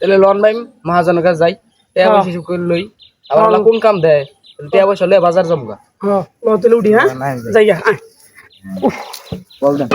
তাহলে লোন ভাই মহাজন কাছে যাই। টেয়া হ্যাঁ। পয়সা হিসেব করে লই। আবার হ্যাঁ। কোন কাম দেয়? টেয়া পয়সা লয়ে বাজার জমগা। হ্যাঁ তাহলে উঠি হ্যাঁ? যাই বল দেন।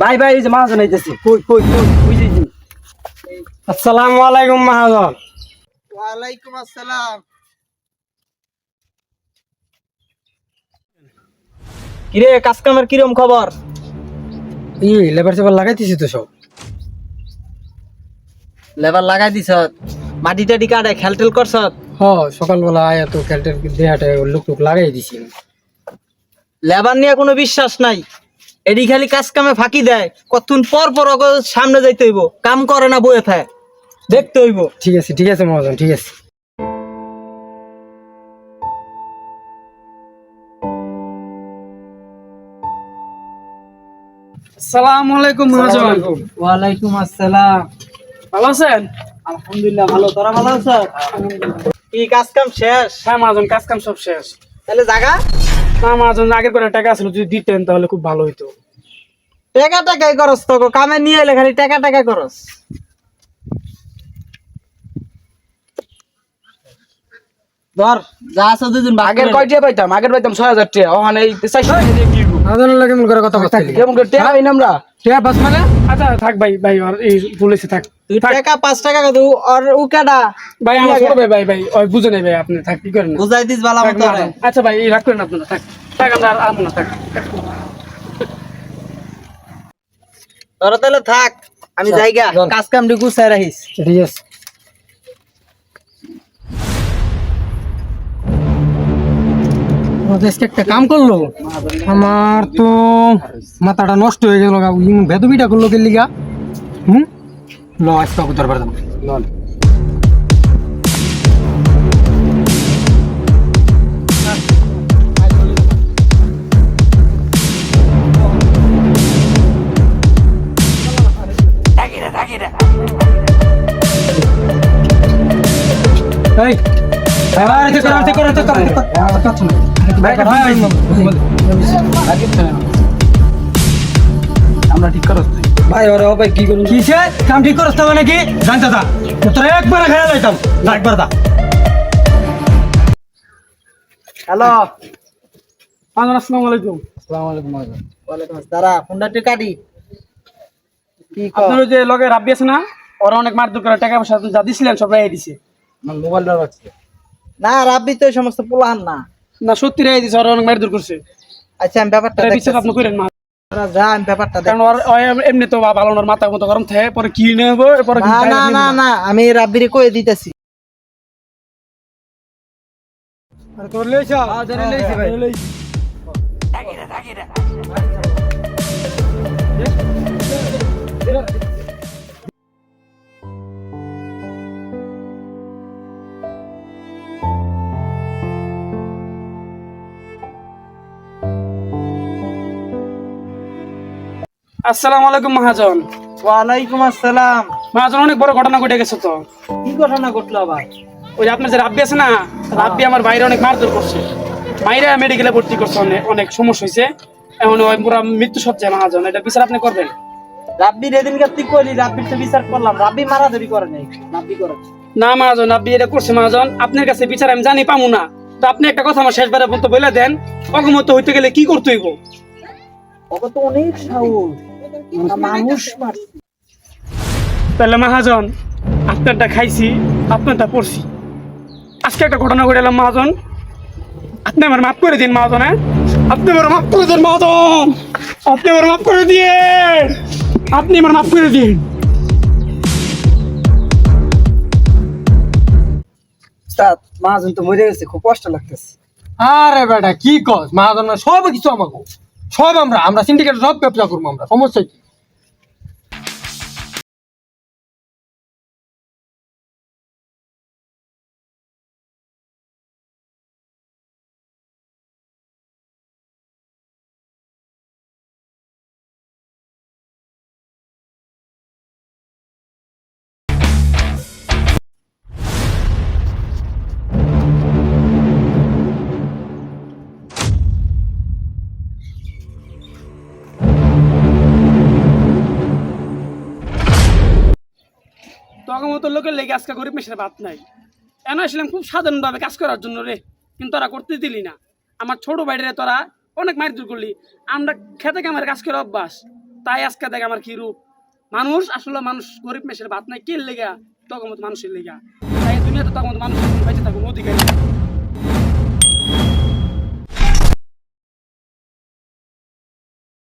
ভাই ভাই এই যে মহাজন আইতেছে। কই কই কই বুঝেছি আসসালামু আলাইকুম মহাজন। ওয়ালাইকুম আসসালাম। কিরে কাজ কামের কিরম খবর? ই লেবার চেবার লাগাইতেছি তো সব। লেবার লাগাই দিছ? মাটি টাটি কাটে খেল টেল করছ? হ সকালবেলা আয়া তো ক্যালটের দেহাটা লোক টুক লাগাই দিছি। লেবার নিয়ে কোনো বিশ্বাস নাই। এডি খালি কাজ কামে ফাঁকি দেয়। কতক্ষণ পর পর সামনে যাইতে হইব কাম করে না বয়ে থাকে। দেখতে হইব। ঠিক আছে ঠিক আছে মহাজন ঠিক আছে। আসসালামু আলাইকুম মহাজন। ওয়ালাইকুম আসসালাম। ভালো আছেন? আলহামদুলিল্লাহ ভালো। তোরা ভালো আছ? কি কাজ কাম শেষ? হ্যাঁ মহাজন কাজ কাম সব শেষ। তাহলে জাগা। না জন্য আগের করে টাকা ছিল যদি দিতেন তাহলে খুব ভালো হইতো। টাকা টাকাই করস তো কামে নিয়ে এলে খালি টাকা টাকা করস ধর যা আছে দুদিন আগের কয়টিয়া পাইতাম? আগের পাইতাম ছয় হাজার টাকা। ওখানে এই চারশো টাকা দিয়ে কি করব? মহাজনের লাগে মন করে কথা বলতে কেমন করে টাকা পাই আমরা। ঠিক বাস মানে? আচ্ছা থাক ভাই ভাই আর এই বলেছে থাক। টাকা পাঁচ টাকা কত আর উ কেডা? ভাই আমার ছোট ভাই ভাই ভাই ওই বুঝে নেই ভাই আপনি থাক কি করেন? বুঝাই দিস থাক, মতো আচ্ছা ভাই এই রাগ করেন আপনারা থাক। থাক আমরা আর না থাক। তোরা তাহলে থাক আমি যাইগা কাজ কাম ডি গুছাই রাখিস। ঠিক আছে। দেশকে একটা কাম করল। আমার তো মাথাটা নষ্ট হয়ে গেল ভেদবিটা করল কে লিগা? হুম? ল আজকে উত্তর পারতাম এই এবার হ্যালো যে লগে রাব্বি আছে না? ওরা অনেক মারধর করে, টাকা পয়সা যা দিছিলেন সব রাই দিছে। রাখছে। না রাব্বি তো এই সমস্ত পোলাহান না। না সত্যি রাই দিছে ওরা অনেক মারধর করছে। আচ্ছা আমি ব্যাপারটা দেখতেছি। আপনি করেন মা তোরা যা আমি ব্যাপারটা দেখ কারণ ওর এমনি তো ভালো মাথা মতো গরম থাকে পরে কি নেব পরে না না না না। আমি রাব্বিরে কয়ে দিতেছি। তোর লইছ ধরে লইছি ভাই। আসসালামু আলাইকুম মহাজন। ওয়ালাইকুম আসসালাম। মহাজন অনেক বড় ঘটনা ঘটে গেছে তো। কি ঘটনা ঘটলো আবার? ওই আপনার যে রাব্বি আছে না রাব্বি আমার বাইরে অনেক মারধর করছে। বাইরে মেডিকেলে ভর্তি করছে অনেক অনেক সমস্যা হয়েছে এখন ওই পুরা মৃত্যু সজ্জায় মহাজন এটা বিচার আপনি করবেন? রাব্বির এদিনকে তুই করলি রাব্বির তো বিচার করলাম। রাব্বি মারাধরি করে নাই রাব্বি করে না মহাজন রাব্বি এটা করছে মহাজন। আপনার কাছে বিচার আমি জানি পামু না। তো আপনি একটা কথা আমার শেষবারের মতো বলে দেন অগমত হইতে গেলে কি করতে হইব? ওকে তো অনেক সাহস। মানুষ মারছে তাহলে মহাজন আপনারটা খাইছি আপনারটা পড়ছি। আজকে একটা ঘটনা ঘটে এলাম মহাজন। আপনি আমার মাফ করে দিন মহাজন হ্যাঁ? আপনি আমার মাফ করে দিন মহাজন। আপনি আমার মাফ করে দিয়ে আপনি আমার মাফ করে দিন মাহাজন তো মরে গেছে খুব কষ্ট লাগতেছে। আরে বেটা কি কস? মহাজন সব কিছু আমাকে। সব আমরা আমরা সিন্ডিকেট সব ব্যবসা করব আমরা সমস্যা কি? মতো লোকের লেগে আজকে গরিব মেশের ভাত নাই। এন আসলাম খুব সাধারণভাবে কাজ করার জন্য রে, কিন্তু তোরা করতে দিলি না। আমার ছোট বাইরে তোরা অনেক মায়ের দূর করলি। আমরা খেতে আমার কাজ করে অভ্যাস। তাই আজকে দেখ আমার কি রূপ। মানুষ আসলে মানুষ, গরিব মেশের ভাত নাই কে লেগে? তখন মতো মানুষের লেগা। তাই দুনিয়াতে তখন মতো মানুষের বেঁচে থাকুন অধিকারী।